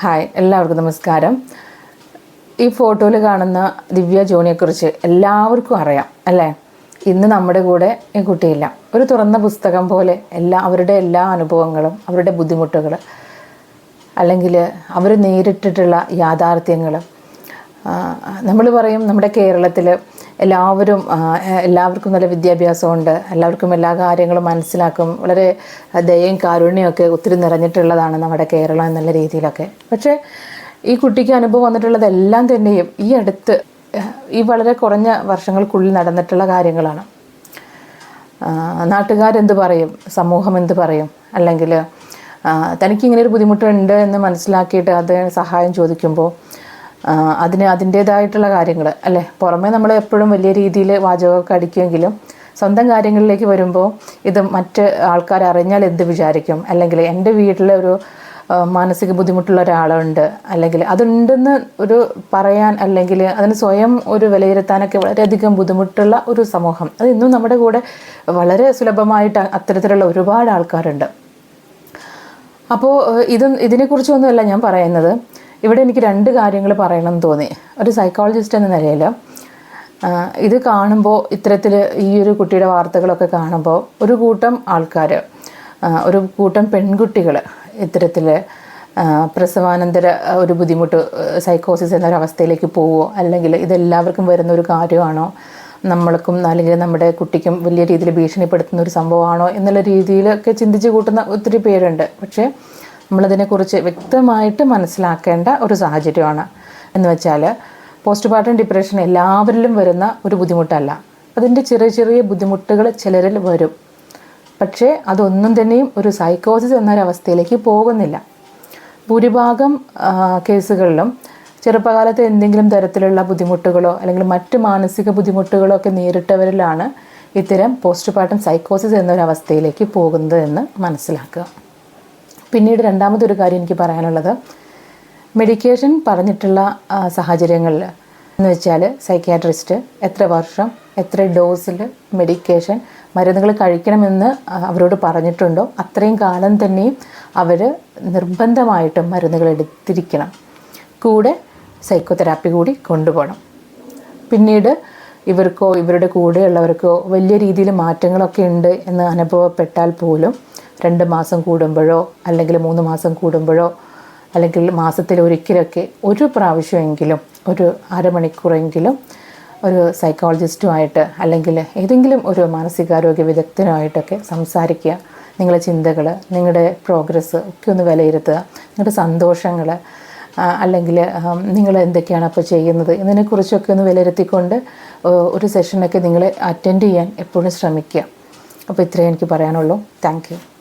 Hi എല്ലാവർക്കും നമസ്കാരം. ഈ ഫോട്ടോയിൽ കാണുന്ന ദിവ്യ ജോണിയെക്കുറിച്ച് എല്ലാവർക്കും അറിയാം അല്ലേ? ഇന്ന് നമ്മുടെ കൂടെ ഈ കുട്ടിയില്ല. ഒരു തുറന്ന പുസ്തകം പോലെ എല്ലാ അവരുടെ എല്ലാ അനുഭവങ്ങളും അവരുടെ ബുദ്ധിമുട്ടുകൾ അല്ലെങ്കിൽ അവർ നേരിട്ടിട്ടുള്ള യാഥാർത്ഥ്യങ്ങൾ നമ്മൾ പറയും നമ്മുടെ കേരളത്തിൽ എല്ലാവരും എല്ലാവർക്കും നല്ല വിദ്യാഭ്യാസമുണ്ട്. എല്ലാവർക്കും എല്ലാ കാര്യങ്ങളും മനസ്സിലാക്കും. വളരെ ദയയും കാരുണ്യമൊക്കെ ഒത്തിരി നിറഞ്ഞിട്ടുള്ളതാണ് നമ്മുടെ കേരളം എന്നുള്ള രീതിയിലൊക്കെ. പക്ഷേ ഈ കുട്ടിക്ക് അനുഭവം വന്നിട്ടുള്ളതെല്ലാം തന്നെയും ഈ അടുത്ത് ഈ വളരെ കുറഞ്ഞ വർഷങ്ങൾക്കുള്ളിൽ നടന്നിട്ടുള്ള കാര്യങ്ങളാണ്. നാട്ടുകാരെന്ത് പറയും? സമൂഹം എന്ത് പറയും? അല്ലെങ്കിൽ തനിക്ക് ഇങ്ങനെ ഒരു ബുദ്ധിമുട്ടുണ്ട് എന്ന് മനസ്സിലാക്കിയിട്ട് അത് സഹായം ചോദിക്കുമ്പോൾ അതിന് അതിന്റേതായിട്ടുള്ള കാര്യങ്ങൾ അല്ലേ? പുറമേ നമ്മൾ എപ്പോഴും വലിയ രീതിയിൽ വാചകമൊക്കെ അടിക്കുമെങ്കിലും സ്വന്തം കാര്യങ്ങളിലേക്ക് വരുമ്പോൾ ഇത് മറ്റ് ആൾക്കാർ അറിഞ്ഞാൽ എന്ത് വിചാരിക്കും? അല്ലെങ്കിൽ എന്റെ വീട്ടിലെ ഒരു മാനസിക ബുദ്ധിമുട്ടുള്ള ഒരാളുണ്ട് അല്ലെങ്കിൽ അതുണ്ടെന്ന് ഒരു പറയാൻ അല്ലെങ്കിൽ അതിന് സ്വയം ഒരു വിലയിരുത്താനൊക്കെ വളരെയധികം ബുദ്ധിമുട്ടുള്ള ഒരു സമൂഹം. അത് ഇന്നും നമ്മുടെ കൂടെ വളരെ സുലഭമായിട്ട് അത്തരത്തിലുള്ള ഒരുപാട് ആൾക്കാരുണ്ട്. അപ്പോൾ ഇത് ഇതിനെക്കുറിച്ചൊന്നുമല്ല ഞാൻ പറയുന്നത്. ഇവിടെ എനിക്ക് രണ്ട് കാര്യങ്ങൾ പറയണമെന്ന് തോന്നി. ഒരു സൈക്കോളജിസ്റ്റ് എന്ന നിലയിൽ ഇത് കാണുമ്പോൾ ഇത്തരത്തിൽ ഈ ഒരു കുട്ടിയുടെ വാർത്തകളൊക്കെ കാണുമ്പോൾ ഒരു കൂട്ടം ആൾക്കാർ ഒരു കൂട്ടം പെൺകുട്ടികൾ ഇത്തരത്തിൽ പ്രസവാനന്തര ഒരു ബുദ്ധിമുട്ട് സൈക്കോസിസ് എന്നൊരവസ്ഥയിലേക്ക് പോവുമോ അല്ലെങ്കിൽ ഇതെല്ലാവർക്കും വരുന്ന ഒരു കാര്യമാണോ നമ്മൾക്കും അല്ലെങ്കിൽ നമ്മുടെ കുട്ടിക്കും വലിയ രീതിയിൽ ഭീഷണിപ്പെടുത്തുന്ന ഒരു സംഭവമാണോ എന്നുള്ള രീതിയിലൊക്കെ ചിന്തിച്ച് കൂട്ടുന്ന ഒത്തിരി പേരുണ്ട്. പക്ഷേ നമ്മളതിനെക്കുറിച്ച് വ്യക്തമായിട്ട് മനസ്സിലാക്കേണ്ട ഒരു സാഹചര്യമാണ്. എന്ന് വെച്ചാൽ പോസ്റ്റ് പാർട്ടം ഡിപ്രഷൻ എല്ലാവരിലും വരുന്ന ഒരു ബുദ്ധിമുട്ടല്ല. അതിന്റെ ചെറിയ ചെറിയ ബുദ്ധിമുട്ടുകൾ ചിലരിൽ വരും. പക്ഷേ അതൊന്നും തന്നെയും ഒരു സൈക്കോസിസ് എന്നൊരവസ്ഥയിലേക്ക് പോകുന്നില്ല. ഭൂരിഭാഗം കേസുകളിലും ചെറുപ്പകാലത്ത് എന്തെങ്കിലും തരത്തിലുള്ള ബുദ്ധിമുട്ടുകളോ അല്ലെങ്കിൽ മറ്റ് മാനസിക ബുദ്ധിമുട്ടുകളോ ഒക്കെ നേരിട്ടവരിലാണ് ഇത്തരം പോസ്റ്റ് പാർട്ടം സൈക്കോസിസ് എന്നൊരവസ്ഥയിലേക്ക് പോകുന്നത് എന്ന് മനസ്സിലാക്കുക. പിന്നീട് രണ്ടാമതൊരു കാര്യം എനിക്ക് പറയാനുള്ളത്. മെഡിക്കേഷൻ പറഞ്ഞിട്ടുള്ള സാഹചര്യങ്ങളിൽ എന്ന് വെച്ചാൽ സൈക്യാട്രിസ്റ്റ് എത്ര വർഷം എത്ര ഡോസിൽ മെഡിക്കേഷൻ മരുന്നുകൾ കഴിക്കണമെന്ന് അവരോട് പറഞ്ഞിട്ടുണ്ടോ? അത്രയും കാലം തന്നെയും അവർ നിർബന്ധമായിട്ടും മരുന്നുകൾ എടുത്തിരിക്കണം. കൂടെ സൈക്കോതെറാപ്പി കൂടി കൊണ്ടുപോകണം. പിന്നീട് ഇവർക്കോ ഇവരുടെ കൂടെയുള്ളവർക്കോ വലിയ രീതിയിൽ മാറ്റങ്ങളൊക്കെ ഉണ്ട് എന്ന് അനുഭവപ്പെട്ടാൽ പോലും രണ്ട് മാസം കൂടുമ്പോഴോ അല്ലെങ്കിൽ മൂന്ന് മാസം കൂടുമ്പോഴോ അല്ലെങ്കിൽ മാസത്തിൽ ഒരിക്കലൊക്കെ ഒരു പ്രാവശ്യമെങ്കിലും ഒരു അരമണിക്കൂറെങ്കിലും ഒരു സൈക്കോളജിസ്റ്റുമായിട്ട് അല്ലെങ്കിൽ ഏതെങ്കിലും ഒരു മാനസികാരോഗ്യ വിദഗ്ധനുമായിട്ടൊക്കെ സംസാരിക്കുക. നിങ്ങളുടെ ചിന്തകൾ നിങ്ങളുടെ പ്രോഗ്രസ് ഒക്കെ ഒന്ന് വിലയിരുത്തുക. നിങ്ങളുടെ സന്തോഷങ്ങൾ അല്ലെങ്കിൽ നിങ്ങൾ എന്തൊക്കെയാണ് അപ്പോൾ ചെയ്യുന്നത് എന്നതിനെക്കുറിച്ചൊക്കെ ഒന്ന് വിലയിരുത്തിക്കൊണ്ട് ഒരു സെഷനൊക്കെ നിങ്ങൾ അറ്റൻഡ് ചെയ്യാൻ എപ്പോഴും ശ്രമിക്കുക. അപ്പോൾ ഇത്രയേ എനിക്ക് പറയാനുള്ളൂ. താങ്ക്